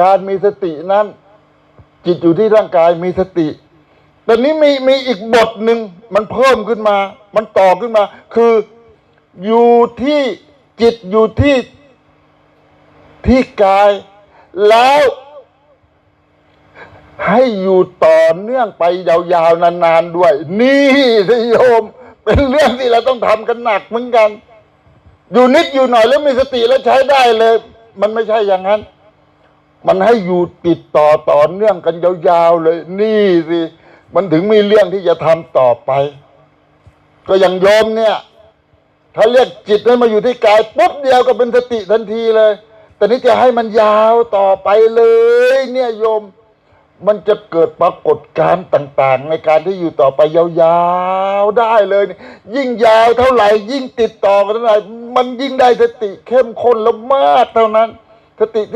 การมีสตินั้น จิตอยู่ที่ร่างกายมีสติ แต่นี้มีมีอีกบทหนึ่งมันเพิ่มขึ้นมา มันต่อขึ้นมา คืออยู่ที่จิตอยู่ที่ที่กาย แล้ว ให้อยู่ต่อเนื่องไปยาวๆนานๆด้วย นี่สิโยม เป็นเรื่องที่เราต้องทำกันหนักเหมือนกัน อยู่นิดอยู่หน่อยแล้วมีสติแล้วใช้ได้เลย มันไม่ใช่อย่างนั้น มันให้อยู่ติดต่อต่อเนื่องกันยาวๆเลย นี่สิมันถึงมีเรื่องที่จะทำต่อไป ก็อย่างโยมเนี่ย ถ้าเรียกจิตให้มาอยู่ที่กายปุ๊บเดียวก็เป็นสติทันทีเลย แต่นี่จะให้มันยาวต่อไปเลย เนี่ยโยม มันจะเกิดปรากฏการณ์ต่าง ๆ ในการที่อยู่ต่อไปยาวๆได้เลย ยิ่งยาวเท่าไหร่ ยิ่งติดต่อกันเท่าไหร่มันยิ่งได้สติเข้มข้นแล้วมากเท่านั้นสติ